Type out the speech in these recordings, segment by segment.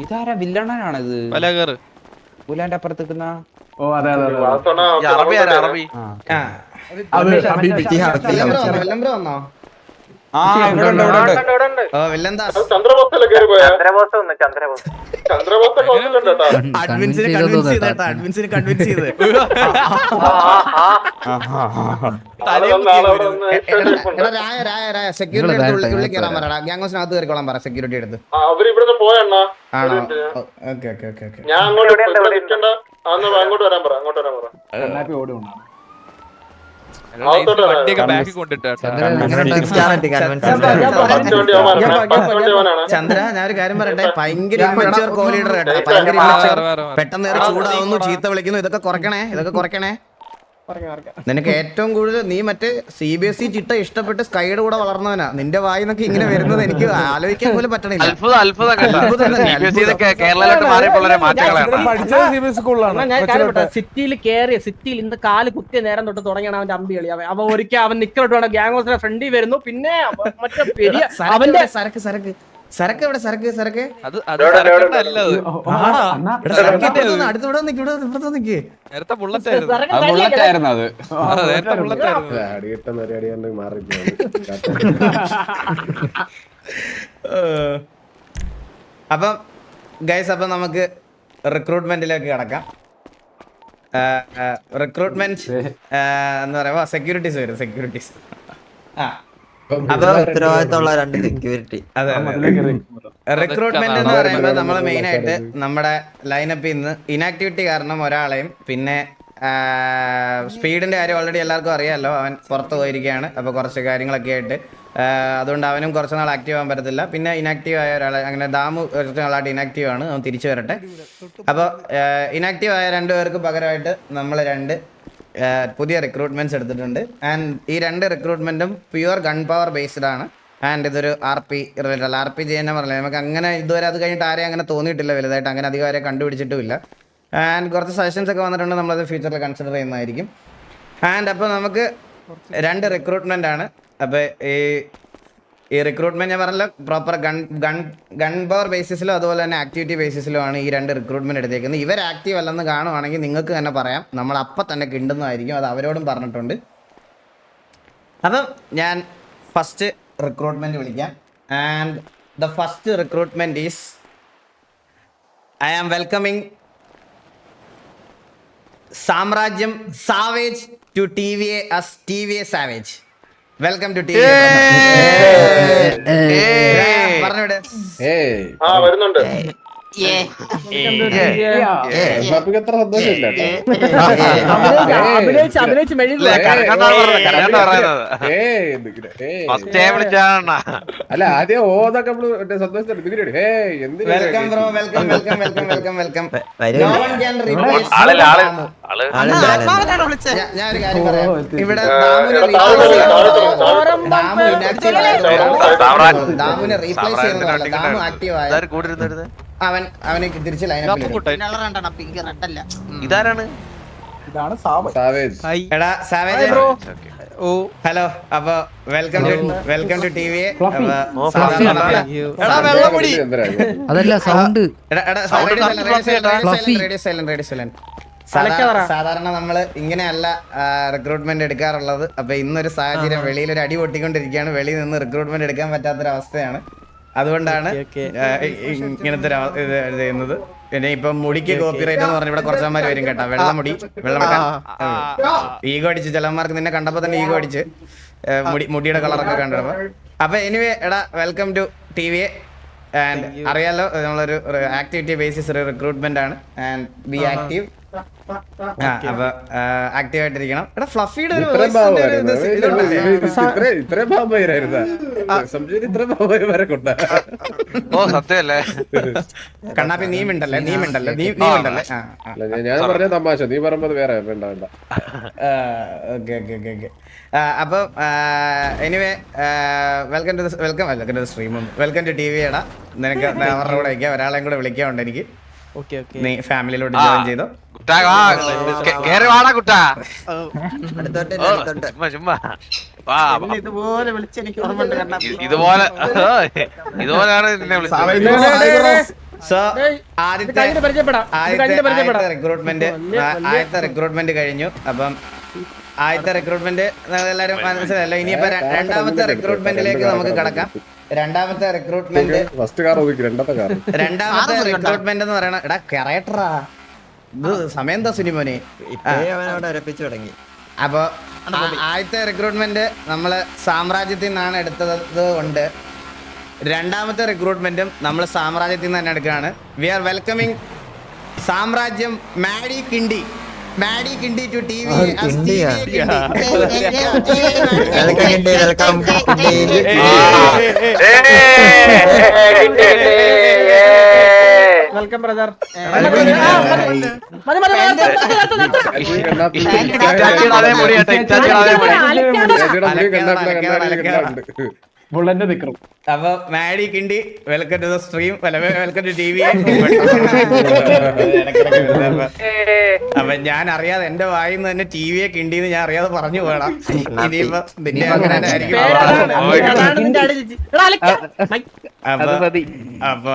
ഇതാരാ വില്ലണനാണിത് വല കേറ് പുലാന്റെ അപ്പുറത്ത് നിൽക്കുന്ന? ഓ അതെ അതെ ഈ അറബി ആരാ? അറബി. ആ ഇവിടെ ഉണ്ട് ഇവിടെ ഉണ്ട് ഓ വെല്ലന്താസ് അഡ്മിൻസിനെ കൺവിൻസ് ചെയ്ത് അഡ്മിൻസിനെ കൺവിൻസ് ചെയ്ത്. രായ രായ രായ സെക്യൂരിറ്റി എടുത്ത് ഉള്ളിൽ കയറാൻ പറയടാ ഗ്യാങ്സിനകത്ത് കയറിക്കോളാൻ പറ സെക്യൂരിറ്റി എടുത്ത് ആ, അവർ ഇവിടുന്ന് പോയണ്ണ ആണോ? ഓക്കെ ഓക്കെ ഓക്കെ ഞാൻ അങ്ങോട്ട് അങ്ങോട്ട് വരാൻ പറ അങ്ങോട്ട് വരാൻ പറ. ഓടി കൊണ്ടാണ് ചന്ദ്ര ഞാൻ ഒരു കാര്യം പറയട്ടെ ഭയങ്കര ഇമ്മച്ചുവർ കോ ലീഡർ കേട്ടോ ഭയങ്കര. പെട്ടെന്ന് ചൂടാവുന്നു ചീത്ത വിളിക്കുന്നു ഇതൊക്കെ കുറയ്ക്കണേ ഇതൊക്കെ കുറയ്ക്കണേ നിനക്ക് ഏറ്റവും കൂടുതൽ നീ മറ്റേ സി ബി എസ് ഇ ചിട്ട ഇഷ്ടപ്പെട്ട് സ്കൈയുടെ കൂടെ വളർന്നവനാ. നിന്റെ വായിന്നൊക്കെ ഇങ്ങനെ വരുന്നത് എനിക്ക് ആലോചിക്കാൻ പോലും പറ്റണില്ല. കാര്യം പറയട്ടെ, സിറ്റിയിൽ കേറിയ സിറ്റിയിൽ ഇന്ന് കാൽ കുത്തിയ നേരം തൊട്ട് തുടങ്ങിയാണ് അവന്റെ അമ്പി കളി. അവൻ ഒരിക്കൽ അവൻ നിക്കലോട്ട് വേണം. ഗ്യാങ് ഹൗസിന്റെ ഫ്രണ്ടിൽ വരുന്നു. പിന്നെ മറ്റേ പെരിയ അവന്റെ? സരക്ക് സരക്ക്. സരക്ക് എവിടെ? സരക്ക് സരക്ക്? ഇവിടെ ഇവിടെ നിക്ക് അപ്പം ഗൈസ് അപ്പം നമുക്ക് റിക്രൂട്ട്മെന്റിലേക്ക് കിടക്കാം. റിക്രൂട്ട്മെന്റ് എന്ന് പറയുമ്പോ സെക്യൂരിറ്റീസ് വരും സെക്യൂരിറ്റീസ് ആ. അപ്പൊ ഉത്തരവാദിത്തമുള്ള രണ്ട് സെക്യൂരിറ്റി. റിക്രൂട്ട്മെന്റ് എന്ന് പറയുമ്പോൾ നമ്മൾ മെയിൻ ആയിട്ട് നമ്മുടെ ലൈനപ്പിൽ നിന്ന് ഇനാക്ടിവിറ്റി കാരണം ഒരാളെയും പിന്നെ സ്പീഡിന്റെ കാര്യം ഓൾറെഡി എല്ലാവർക്കും അറിയാമല്ലോ അവൻ പുറത്ത് പോയിരിക്കുകയാണ്. അപ്പോൾ കുറച്ച് കാര്യങ്ങളൊക്കെ ആയിട്ട് അതുകൊണ്ട് അവനും കുറച്ച് നാൾ ആക്റ്റീവ് ആകാൻ പറ്റത്തില്ല. പിന്നെ ഇനാക്റ്റീവ് ആയ ഒരാളെ അങ്ങനെ ദാമു കുറച്ച് നാളായിട്ട് ഇനാക്റ്റീവ് ആണ്. അവൻ തിരിച്ചു വരട്ടെ. അപ്പോൾ ഇനാക്റ്റീവ് ആയ രണ്ടുപേർക്ക് പകരമായിട്ട് നമ്മൾ രണ്ട് പുതിയ റിക്രൂട്ട്മെന്റ്സ് എടുത്തിട്ടുണ്ട്. ആൻഡ് ഈ രണ്ട് റിക്രൂട്ട്മെന്റും പ്യുവർ ഗൺ പവർ ബേസ്ഡ് ആണ്. ആൻഡ് ഇതൊരു R P related R P ചെയ്യുന്ന പറഞ്ഞില്ല? നമുക്ക് അങ്ങനെ ഇതുവരെ അത് കഴിഞ്ഞിട്ട് ആരെയും അങ്ങനെ തോന്നിയിട്ടില്ല വലുതായിട്ട്. അങ്ങനെ അധികം ആരെ കണ്ടുപിടിച്ചിട്ടുമില്ല. ആൻഡ് കുറച്ച് സജഷൻസ് ഒക്കെ വന്നിട്ടുണ്ട് നമ്മളത് ഫ്യൂച്ചറിൽ കൺസിഡർ ചെയ്യുന്നതായിരിക്കും. ആൻഡ് അപ്പോൾ നമുക്ക് രണ്ട് റിക്രൂട്ട്മെന്റ് ആണ്. അപ്പോൾ ഈ ഈ റിക്രൂട്ട്മെന്റ് ഞാൻ പറഞ്ഞല്ലോ proper gun gun gun power ബേസിസിലും അതുപോലെ തന്നെ ആക്ടിവിറ്റി ബേസിസിലുമാണ് ഈ രണ്ട് റിക്രൂട്ട്മെന്റ് എടുത്തേക്കുന്നത്. ഇവർ ആക്റ്റീവ് അല്ലെന്ന് കാണുവാണെങ്കിൽ നിങ്ങൾക്ക് തന്നെ പറയാം. നമ്മൾ അപ്പം തന്നെ കിണ്ടുന്നതായിരിക്കും. അത് അവരോടും പറഞ്ഞിട്ടുണ്ട്. അപ്പം ഞാൻ ഫസ്റ്റ് റിക്രൂട്ട്മെന്റ് വിളിക്കാം. And the first recruitment is I am welcoming സാമ്രാജ്യം savage to T V A as T V A savage welcome to T പറഞ്ഞു പറഞ്ഞൂടെ ആ വരുന്നുണ്ട്. അല്ല ആദ്യം ഓതൊക്കെ നമ്മൾ സന്തോഷത്തോടെ ഒരു കാര്യം പറയാം. ഇവിടെ. ദാമുനെ റീപ്ലേസ് ചെയ്യുന്നതാണ് ദാമു ആക്റ്റീവ് ആയത് അവൻ അവനെ തിരിച്ച് ഇതാരാണ്? ഇതാണ് എടാ സാവേജ്. Oh hello. അപ്പൊ welcome to welcome to T V അതല്ല സൗണ്ട് സാധാരണ നമ്മൾ ഇങ്ങനെയല്ല റിക്രൂട്ട്മെന്റ് എടുക്കാറുള്ളത്. അപ്പൊ ഇന്നൊരു സാഹചര്യം വെളിയിൽ ഒരു അടി പൊട്ടിക്കൊണ്ടിരിക്കുകയാണ്. വെളിയിൽ നിന്ന് റിക്രൂട്ട്മെന്റ് എടുക്കാൻ പറ്റാത്തൊരവസ്ഥയാണ്. അതുകൊണ്ടാണ് ഇങ്ങനത്തെ ചെയ്യുന്നത്. പിന്നെ ഇപ്പൊ മുടിക്ക് കോപ്പിറൈറ്റ് എന്ന് പറഞ്ഞ ഇവിടെ കുറച്ചന്മാര് വരും കേട്ടോ. വെള്ളമുടി വെള്ളമെടുക്കാൻ ഈഗോ അടിച്ച് ചിലന്മാർക്ക് നിന്നെ കണ്ടപ്പോ തന്നെ ഈഗോ അടിച്ച് മുടി മുടിയുടെ കളറൊക്കെ കണ്ടപ്പോ അപ്പൊ എനിവേ എടാ welcome to T V and അറിയാലോ നമ്മളൊരു ആക്ടിവിറ്റി ബേസിസ് റിക്രൂട്ട്മെന്റ് ആണ്. ആൻഡ് ബി ആക്റ്റീവ് ആ അപ്പൊ ആക്റ്റീവ് ആയിട്ടിരിക്കണം. എടാ ഫ്ലഫിയുടെ ഒരു ഓ സത്യല്ലേ കണ്ണാപ്പി നീ മിണ്ടല്ലേ? നീ മിണ്ടല്ലേ? നീ നീ മിണ്ടല്ലേ? ഞാൻ- പറഞ്ഞ തമാശ. നീ പറയുമ്പോ അത് വേറെ വേണ്ട വേണ്ട. ഓക്കെ ഓക്കെ ഓക്കെ ഓക്കെ അപ്പം anyway welcome to welcome welcome to stream welcome to T V നിനക്ക് അവരുടെ കൂടെ ഒരാളെയും കൂടെ വിളിക്കാറുണ്ട് എനിക്ക്. നീ ഫാമിലിയിലോട്ട് ജോയിൻ ചെയ്തോ? കേറി വാടാ കുട്ടാ. ഓ, അടുത്തോട്ട് ചുമ്മാ ചുമ്മാ. വാ. ഇതുപോലെ വിളിച്ചെനിക്ക് ഓർമ്മയുണ്ട് കണ്ണാ ഇ- ഇതുപോലെ ഇതുപോലെയാണ് നിന്നെ വിളിച്ചത്. റിക്രൂട്ട്മെന്റ് ആദ്യത്തെ റിക്രൂട്ട്മെന്റ് കഴിഞ്ഞു. അപ്പം ആദ്യത്തെ റിക്രൂട്ട്മെന്റ് എല്ലാവരും മനസ്സിലായല്ലോ? ഇനിയിപ്പോ രണ്ടാമത്തെ റിക്രൂട്ട്മെന്റിലേക്ക് നമുക്ക് കടക്കാം. രണ്ടാമത്തെ റിക്രൂട്ട്മെന്റ് ഫസ്റ്റ് കാർ രണ്ടാമത്തെ കാർ രണ്ടാമത്തെ റിക്രൂട്ട്മെന്റ് എന്ന് പറയണ എടാ കറയട്ടറാ ഇത് സമയം എന്താ സിനിമോനെ ഇപ്പഴേ അവൻ അവിടെ ഉറപ്പിച്ചു തുടങ്ങി. അപ്പൊ ആദ്യത്തെ റിക്രൂട്ട്മെന്റ് നമ്മൾ സാമ്രാജ്യത്തിൽ നിന്നാണ് എടുത്തത് കൊണ്ട് രണ്ടാമത്തെ റിക്രൂട്ട്മെന്റും നമ്മൾ സാമ്രാജ്യത്തിൽ നിന്ന് തന്നെ എടുക്കുകയാണ്. വി ആർ വെൽക്കമിങ് സാമ്രാജ്യം മാഡി കിണ്ടി. മാഡി കിണ്ടി ടു ടി വി വെൽക്കം കിണ്ടി വെൽക്കം വെൽക്കം ബ്രദർ. മുടി ബുള്ളന്റെ നിക്കറും അപ്പൊ മാഡി കിണ്ടി welcome to the stream welcome to T V അപ്പൊ ഞാൻ അറിയാതെ എന്റെ വായിൽ നിന്ന് തന്നെ ടി വിയെ കിണ്ടിന്ന് ഞാൻ അറിയാതെ പറഞ്ഞു പോകണം ഇനിയിപ്പോ നിന്റെ അങ്ങനെ. അപ്പൊ അപ്പൊ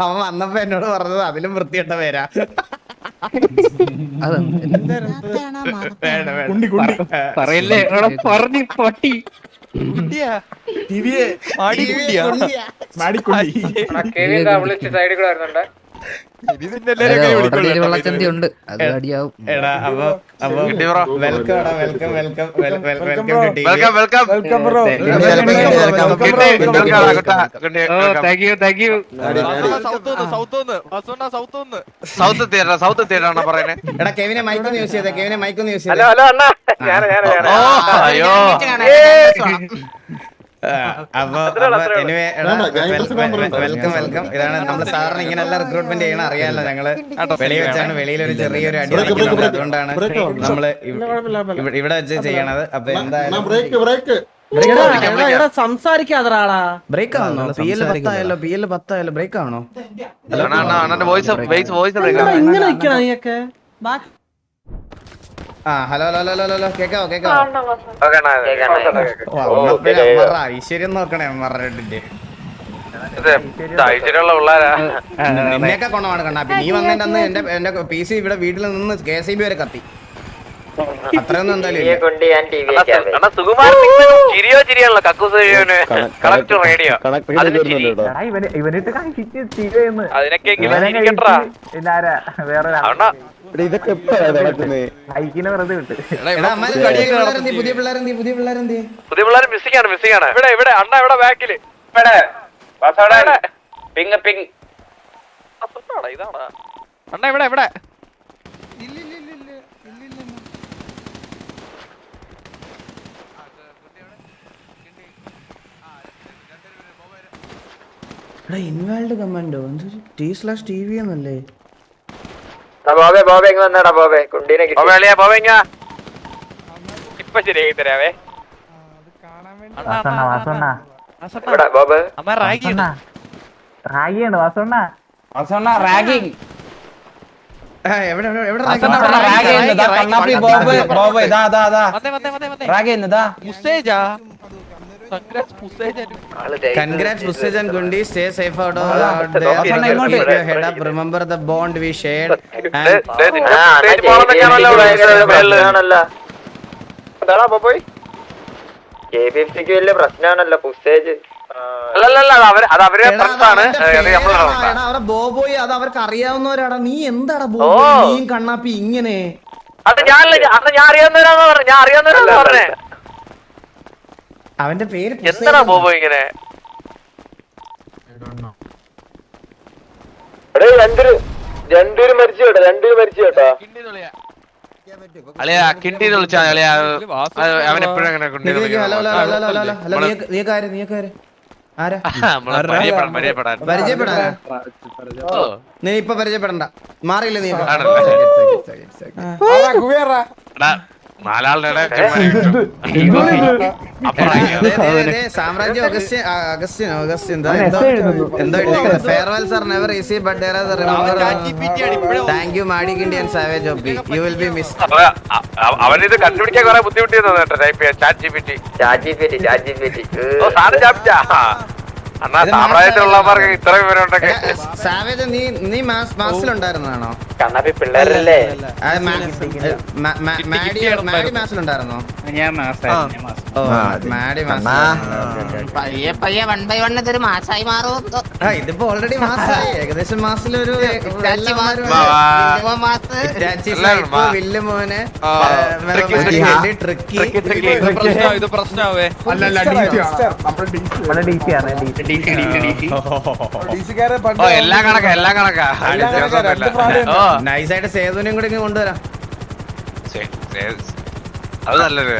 അവൻ വന്നപ്പോ എന്നോട് പറഞ്ഞത് അതിലും വൃത്തിയിട്ട പേരാ. പറയല്ലേ? പറഞ്ഞു പട്ടി. കുട്ടിയാ മാടി സൈഡിൽ കൂടെ നിന്നെ എല്ലാരും അങ്ങനെ ഓൾറെഡി ഒരു വിളിക്കുള്ളൂ വെള്ളച്ചന്തി ഉണ്ട് അത് അടിയാവും സൗത്ത് തിയേറ്റർ സൗത്ത് തിയേറ്റർ ആണ് പറയുന്നത് എടാ കെവിനെ മൈക്ക് ഒന്ന് യൂസ് ചെയ്തേ കെവിനെ മൈക്ക് ഒന്ന് യൂസ് ചെയ്തേ ഓ അയ്യോ ആ, അപ്പൊ എനിവേ വെൽക്കം വെൽക്കം ഇതാണ് നമ്മൾ സാറിന് ഇങ്ങനെയല്ല റിക്രൂട്ട്മെന്റ് ചെയ്യണം അറിയാമല്ലോ ഞങ്ങൾ വെളിയിൽ വെച്ചാണ് വെളിയിൽ ഒരു ചെറിയൊരു അടി നടക്കുന്നുണ്ട് അതുകൊണ്ടാണ് നമ്മൾ ഇവ- ഇവ- ഇവിടെ വെച്ച് ചെയ്യണത് അപ്പൊ എന്തായാലും ബ്രേക്ക് ആണോ പി എൽ പത്തായാലോ പി എൽ പത്തായാലോ ബ്രേക്ക് ആണോ അണ്ണാ അണ്ണാ അണ്ണന്റെ വോയിസ് വോയിസ് വോയിസ് എടാ, ഇങ്ങനെ ആ ഹലോ ഹലോ ഹലോ ഹലോ കേക്കാവോ കേക്കാവോ? ഓക്കെ അണ്ണാ ഓ, അമ്മപ്പഴേ അമ്മറ ഐശ്വര്യം നോക്കണേ പിള്ളേരാ. നിന്നെയൊക്കെ കൊണ്ടാണ് കണ്ണാപ്പി നീ വന്നതിന്റെ അന്ന് എന്റെ എന്റെ പി സി ഇവിടെ വീട്ടിൽ നിന്ന് കെ സി ബി വരെ കത്തി. അത്രയൊന്നും എന്തായാലും പിള്ളേരെന്തി പുതിയ പിള്ളേരെന്തി പുതിയ പിള്ളേരെന്തി പുതിയ പിള്ളേർ മിസ്സിംഗ് ആണ് മിസ്സിംഗ് ആണ്. ഇവിടെ ഇവിടെ അണ്ണ ഇവിടെ ബാക്കിൽ. Ping ping. ഇതാണ്? അണ്ണ ഇവിടെ എടാ ഇൻവാൾഡ് commando? T slash T V എന്നല്ലേ? പോവേളിയാ പോവേങ്ങ ഇപ്പൊ ശരിയാക്കി തരാവേ അമ്മ റാഗി റാഗിങ് ആ, എവിടെ എവിടെ എവിടെ വാസണ്ണ റാഗി? അവിടെ റാഗ് ചെയ്യുന്നതാ, കണ്ണാപ്പി ബോബ് ബോബ് ഇതാ ഇതാ ഇതാ റാഗ് കൺഗ്രാറ്റ്സ് മുസ്സേജ്? Congrats, Pusaj and stay safe out out of അതാ, there. Keep ഇങ്ങോട്ട്. your head up. Remember the bond we shared. And അത് അത് ബോബോയ് അത് അവർക്ക് അറിയാവുന്നവരാടാ. നീ എന്താടാ ബോബോയ് നീയും കണ്ണാപ്പി ഇങ്ങനെ. അത് ഞാനല്ല അന്ന് ഞാൻ അറിയാവുന്നവരാന്ന് പറഞ്ഞു. ഞാൻ അറിയാവുന്നവരാന്ന് പറഞ്ഞേ. അവന്റെ പേര് എന്താ എന്താടാ ബോബോ ഇങ്ങനെ? അളിയാ കിണ്ടി വിളിച്ചാ അളിയാ. അവൻ എപ്പോഴും അങ്ങനെ നീ- ഇപ്പൊ പരിചയപ്പെടണ്ട. മാറിയില്ല നീ നാലാളുടെ സാമ്രാജ്യം അഗസ്റ്റിൻ ആ, അഗസ്റ്റിൻ അഗസ്റ്റിൻ എന്താ ഇട്ടേക്കുന്നത് farewell sir never easy but thank you Maddy Indian savage ഒപ്പി you will be miss അവനിത് കണ്ടുപിടിക്കാൻ കുറെ ബുദ്ധിമുട്ടിയെന്നു കേട്ടോ ടൈപ്പ് ചെയ്യാൻ. Chat G P T chat പേറ്റി ചാജി പേറ്റി ഓ സാറ് ചാപ്പിച്ചാ അണ്ണാ സാമ്രാജ്യത്തിലുള്ളവർക്ക് ഇത്ര സാവേജ് നീ നീ മാസ് മാസിലുണ്ടായിരുന്നതാണോ? കണ്ണാപ്പി പിള്ളേരല്ലേ? മാഡി മാഡി മാസിലുണ്ടായിരുന്നോ? മാഡി മാസ് പയ്യെ പയ്യെ വൺ ബൈ വൺ ഇതൊരു മാസായി മാറും. ആ ഇതിപ്പോ ഓൾറെഡി മാസായി. ഏകദേശം മാസത്തിലൊരു. വില്ല് മോനെ. ട്രിക്കി, ഇത് പ്രശ്നമാവും ഇത് പ്രശ്നമാവേ. ഓ എല്ലാം കണക്കാ എല്ലാം കണക്കാ. നൈസായിട്ട് സേതുവിനെയും കൂടി ഇങ്ങ് കൊണ്ടുവരാം. അത് നല്ലൊരു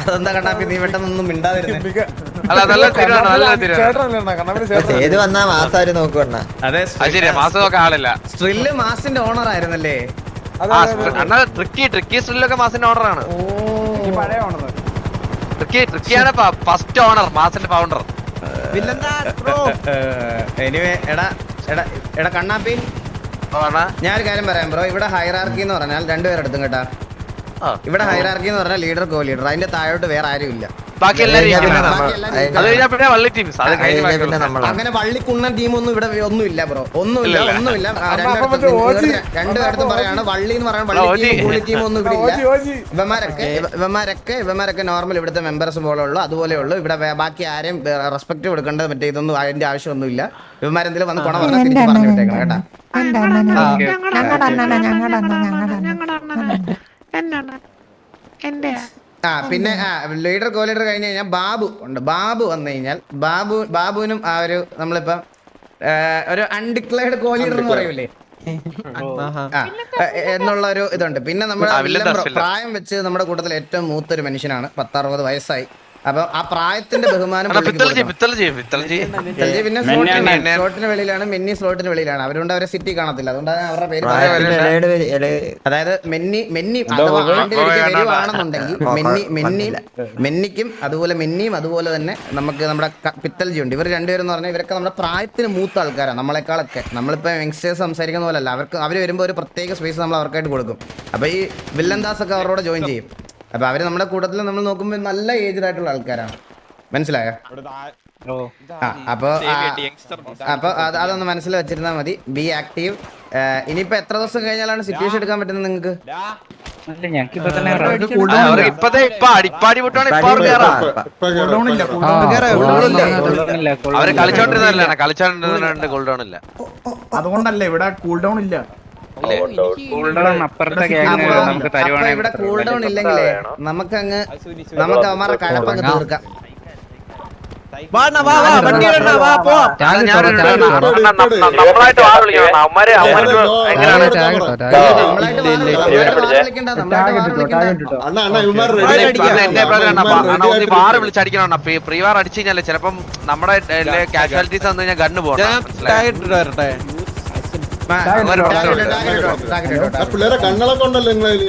അതെന്താ കണ്ണാപ്പി നീ പെട്ടെന്നൊന്നും മിണ്ടാതിരുന്നേ? ഏത് വന്നാ മാസാര് അതെ മാസം നോക്കാൻ ആളില്ല. സ്ട്രില്ല് മാസിന്റെ ഓണർ ആയിരുന്നല്ലേ? അണ്ണാ ട്രിക്കി ട്രിക്കി സ്ട്രില്ലൊക്കെ മാസിന്റെ ഓണറാണ് പഴയ ഓണർ. ട്രിക്കി ട്രിക്കിയാണ് ഫസ്റ്റ് ഓണർ മാസിന്റെ ഫൗണ്ടർ എനിവേ എടാ എടാ എടാ കണ്ണാപ്പി. ഞാനൊരു കാര്യം പറയാം ബ്രോ ഇവിടെ ഹൈറാർക്കി എന്ന് പറഞ്ഞാൽ രണ്ടുപേരെടുത്തും കേട്ടാ. ഇവിടെ ഹൈറാർക്കി എന്ന് പറഞ്ഞാൽ ലീഡർ കോ ലീഡർ അതിന്റെ താഴോട്ട് വേറെ ആരും ഇല്ല ബാക്കി എല്ലാരും അത് കഴിഞ്ഞാ പിന്നെ വള്ളി ടീംസ് അത് കഴിഞ്ഞ് അങ്ങനെ വള്ളിക്കുണ്ണൻ ടീമൊന്നും ഇവിടെ ഒന്നുമില്ല ബ്രോ. ഒന്നുമില്ല ഒന്നുമില്ല. ഇവരുടെ- രണ്ടുപേർത്തും പറയാണ് വള്ളി എന്ന് പറയാൻ വള്ളി. ടീം ടീം ഒന്നും ഇവിടെ ഇല്ല. ഇവന്മാരൊക്കെ ഇവ- ഇവന്മാരൊക്കെ ഇവന്മാരൊക്കെ നോർമൽ ഇവിടുത്തെ മെമ്പേഴ്സ് പോലെ ഉള്ളു അതുപോലെ ഉള്ളു. ഇവിടെ ബാക്കി ആരെയും റെസ്പെക്ട് കൊടുക്കേണ്ടത് മറ്റേ ഇതൊന്നും അതിന്റെ ആവശ്യമൊന്നുമില്ല. ഇവന്മാരെന്തെങ്കിലും വന്ന് കുണ പറഞ്ഞാൽ തിരിച്ച് പറഞ്ഞു വിട്ടേക്കണം കേട്ടാ. ആ പിന്നെ ആ ലീഡർ കോ ലീഡർ കഴിഞ്ഞ് കഴിഞ്ഞാൽ ബാബു ഉണ്ട്. ബാബു വന്നു കഴിഞ്ഞാൽ ബാബു ബാബുവിനും ആ ഒരു നമ്മളിപ്പം ഒരു അൺഡിക്ലേർഡ് കോ ലീഡർ എന്ന് പറയൂലേ? എന്നുള്ള ഒരു ഇതുണ്ട്. പിന്നെ നമ്മുടെ. പ്രായം വെച്ച് നമ്മുടെ കൂട്ടത്തിൽ ഏറ്റവും മൂത്തൊരു മനുഷ്യനാണ്. പത്തറുപത് വയസ്സായി. അപ്പൊ ആ പ്രായത്തിന്റെ ബഹുമാനം പിന്നെ മെന്നി സ്ലോട്ടിന് വെളിയിലാണ്. മെന്നി സ്ലോട്ടിന് വെളിയിലാണ്. അവരുകൊണ്ട് അവരെ സിറ്റി കാണത്തില്ല. അതുകൊണ്ടാണ് അവരുടെ പേര് അതായത് മെന്നി മെന്നി ആണെന്നുണ്ടെങ്കിൽ മെന്നി മെന്നി മെന്നിക്കും അതുപോലെ മെന്നിയും അതുപോലെ തന്നെ നമുക്ക് നമ്മുടെ പിത്തൽജി ഉണ്ട്. ഇവർ രണ്ടുപേരും എന്ന് പറഞ്ഞാൽ ഇവരൊക്കെ നമ്മുടെ പ്രായത്തിന് മൂത്ത ആൾക്കാരാണ് നമ്മളെക്കാളൊക്കെ. നമ്മളിപ്പോ യങ്സ്റ്റേഴ്സ് സംസാരിക്കുന്ന പോലല്ല. അവർക്ക് അവർ വരുമ്പോൾ ഒരു പ്രത്യേക സ്പേസ് നമ്മൾ അവർക്കായിട്ട് കൊടുക്കും. അപ്പൊ ഈ വില്ലൻദാസ് ഒക്കെ അവരോട് ജോയിൻ ചെയ്യും. അപ്പോൾ അവർ നമ്മുടെ കൂട്ടത്തിൽ നമ്മൾ നോക്കുമ്പോൾ നല്ല ഏജ്ഡ് ആയിട്ടുള്ള ആൾക്കാരാണ്. മനസ്സിലായോ? അപ്പൊ അപ്പോൾ അപ്പൊ അത് അതൊന്ന് മനസ്സിൽ വെച്ചിരുന്നാ മതി. ബി ആക്റ്റീവ് ഇനിയിപ്പോ എത്ര ദിവസം കഴിഞ്ഞാലാണ് സിറ്റുവേഷൻ എടുക്കാൻ പറ്റുന്നത് നിങ്ങക്ക്? അതുകൊണ്ടല്ലേ ഇവിടെ കൂൾ ഡൗൺ ഇല്ല ഇല്ലേ? അപ്പൊ ഇവിടെ കൂൾ ഡൗൺ ഇല്ലെങ്കിലേ നമുക്ക് അങ്ങ് നമുക്ക് അവന്മാരുടെ കഴപ്പങ്ങ് തീർക്കാം. വിളിച്ചടിക്കണം? അണ്ണാ. പ്രീ- പ്രീ വാർ അടിച്ചു കഴിഞ്ഞാൽ ചിലപ്പം നമ്മുടെ കാഷ്വാലിറ്റീസ് വന്നു കഴിഞ്ഞാൽ ഗണ്ണ് പോകണം. പിള്ളേരെ കണ്ണളൊക്കെ ഉണ്ടല്ലോ നിങ്ങളതിൽ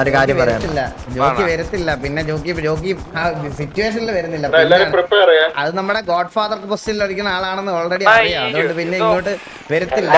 ഒരു കാര്യം പറയാം. ജോക്കി വരത്തില്ല. പിന്നെ ജോക്കി ജോക്കി ആ സിറ്റുവേഷനിൽ വരുന്നില്ല. അത് നമ്മുടെ ഗോഡ് ഫാദർ പൊസിഷനിൽ ഇരിക്കുന്ന ആളാണെന്ന് ഓൾറെഡി അറിയാം. അതുകൊണ്ട് പിന്നെ ഇങ്ങോട്ട് വരത്തില്ല.